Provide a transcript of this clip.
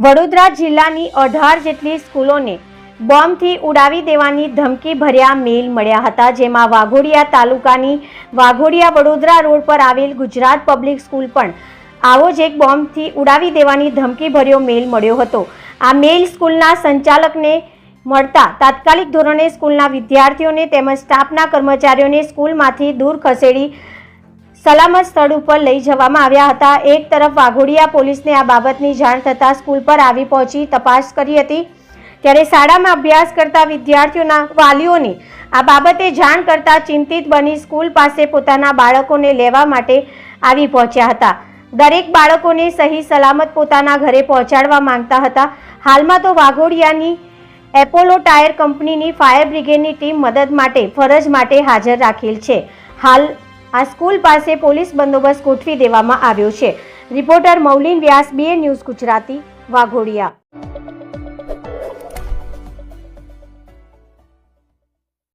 વડોદરા જિલ્લાની અઢાર જેટલી સ્કૂલોને બોમ્બથી ઉડાવી દેવાની ધમકી ભર્યા મેલ મળ્યા હતા, જેમાં વાઘોડિયા તાલુકાની વાઘોડિયા વડોદરા રોડ પર આવેલ ગુજરાત પબ્લિક સ્કૂલ પણ આવો જ એક બોમ્બથી ઉડાવી દેવાની ધમકી ભર્યો મેલ મળ્યો હતો. આ મેલ સ્કૂલના સંચાલકને મળતા તાત્કાલિક ધોરણે સ્કૂલના વિદ્યાર્થીઓને તેમજ સ્ટાફના કર્મચારીઓને સ્કૂલમાંથી દૂર ખસેડી સલામત સ્થળ ઉપર લઈ જવામાં આવ્યા હતા. એક તરફ વાઘોડિયા પોલીસને આ બાબતની જાણ થતાં સ્કૂલ પર આવી પહોંચી તપાસ કરી હતી. ત્યારે શાળામાં અભ્યાસ કરતા વિદ્યાર્થીઓના વાલીઓની આ બાબતે જાણ કરતા ચિંતિત બની સ્કૂલ પાસે પોતાના બાળકોને લેવા માટે આવી પહોંચ્યા હતા. દરેક બાળકોને સહી સલામત પોતાના ઘરે પહોંચાડવા માંગતા હતા. હાલમાં તો વાઘોડિયાની એપોલો ટાયર કંપનીની ફાયર બ્રિગેડની ટીમ મદદ માટે, ફરજ માટે હાજર રાખેલ છે. હાલ આ સ્કૂલ પાસે પોલીસ બંદોબસ્ત ગોઠવી દેવામાં આવ્યો છે. Reporter Maulin Vyas B A news Gujarati, Waghodia.